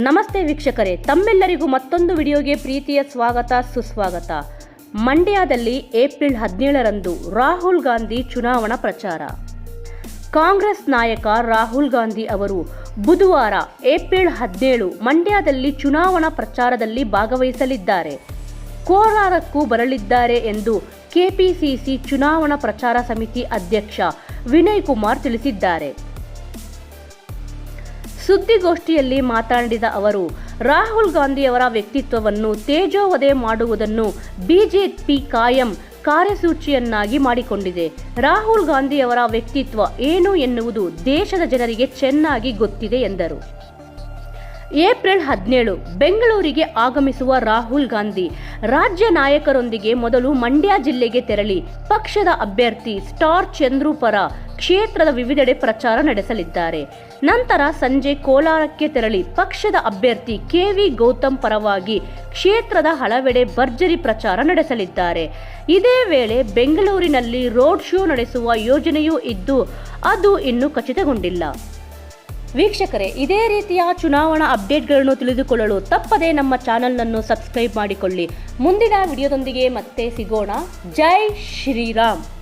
ನಮಸ್ತೆ ವೀಕ್ಷಕರೇ, ತಮ್ಮೆಲ್ಲರಿಗೂ ಮತ್ತೊಂದು ವಿಡಿಯೋಗೆ ಪ್ರೀತಿಯ ಸ್ವಾಗತ, ಸುಸ್ವಾಗತ. ಮಂಡ್ಯದಲ್ಲಿ ಏಪ್ರಿಲ್ ಹದಿನೇಳರಂದು ರಾಹುಲ್ ಗಾಂಧಿ ಚುನಾವಣಾ ಪ್ರಚಾರ. ಕಾಂಗ್ರೆಸ್ ನಾಯಕ ರಾಹುಲ್ ಗಾಂಧಿ ಅವರು ಬುಧವಾರ ಏಪ್ರಿಲ್ ಹದಿನೇಳು ಮಂಡ್ಯದಲ್ಲಿ ಚುನಾವಣಾ ಪ್ರಚಾರದಲ್ಲಿ ಭಾಗವಹಿಸಲಿದ್ದಾರೆ. ಕೋಲಾರಕ್ಕೂ ಬರಲಿದ್ದಾರೆ ಎಂದು ಕೆಪಿಸಿಸಿ ಚುನಾವಣಾ ಪ್ರಚಾರ ಸಮಿತಿ ಅಧ್ಯಕ್ಷ ವಿನಯ್ ಕುಮಾರ್ ತಿಳಿಸಿದ್ದಾರೆ. ಸುದ್ದಿಗೋಷ್ಠಿಯಲ್ಲಿ ಮಾತನಾಡಿದ ಅವರು, ರಾಹುಲ್ ಗಾಂಧಿಯವರ ವ್ಯಕ್ತಿತ್ವವನ್ನು ತೇಜೋವಧೆ ಮಾಡುವುದನ್ನು ಬಿಜೆಪಿ ಕಾಯಂ ಕಾರ್ಯಸೂಚಿಯನ್ನಾಗಿ ಮಾಡಿಕೊಂಡಿದೆ. ರಾಹುಲ್ ಗಾಂಧಿಯವರ ವ್ಯಕ್ತಿತ್ವ ಏನು ಎನ್ನುವುದು ದೇಶದ ಜನರಿಗೆ ಚೆನ್ನಾಗಿ ಗೊತ್ತಿದೆ ಎಂದರು. ಏಪ್ರಿಲ್ ಹದಿನೇಳು, ಬೆಂಗಳೂರಿಗೆ ಆಗಮಿಸುವ ರಾಹುಲ್ ಗಾಂಧಿ. ರಾಜ್ಯ ನಾಯಕರೊಂದಿಗೆ ಮೊದಲು ಮಂಡ್ಯ ಜಿಲ್ಲೆಗೆ ತೆರಳಿ. ಪಕ್ಷದ ಅಭ್ಯರ್ಥಿ ಸ್ಟಾರ್ ಚಂದ್ರು ಪರ ಕ್ಷೇತ್ರದ ವಿವಿಧೆಡೆ ಪ್ರಚಾರ ನಡೆಸಲಿದ್ದಾರೆ. ನಂತರ ಸಂಜೆ ಕೋಲಾರಕ್ಕೆ ತೆರಳಿ ಪಕ್ಷದ ಅಭ್ಯರ್ಥಿ ಕೆವಿ ಗೌತಮ್ ಪರವಾಗಿ ಕ್ಷೇತ್ರದ ಹಲವೆಡೆ ಭರ್ಜರಿ ಪ್ರಚಾರ ನಡೆಸಲಿದ್ದಾರೆ. ಇದೇ ವೇಳೆ ಬೆಂಗಳೂರಿನಲ್ಲಿ ರೋಡ್ ಶೋ ನಡೆಸುವ ಯೋಜನೆಯೂ ಇದ್ದು, ಅದು ಇನ್ನೂ ಖಚಿತಗೊಂಡಿಲ್ಲ. ವೀಕ್ಷಕರೇ, ಇದೇ ರೀತಿಯ ಚುನಾವಣಾ ಅಪ್ಡೇಟ್ಗಳನ್ನು ತಿಳಿದುಕೊಳ್ಳಲು ತಪ್ಪದೇ ನಮ್ಮ ಚಾನಲ್ನನ್ನು ಸಬ್ಸ್ಕ್ರೈಬ್ ಮಾಡಿಕೊಳ್ಳಿ. ಮುಂದಿನ ವಿಡಿಯೋದೊಂದಿಗೆ ಮತ್ತೆ ಸಿಗೋಣ. ಜೈ ಶ್ರೀರಾಮ್.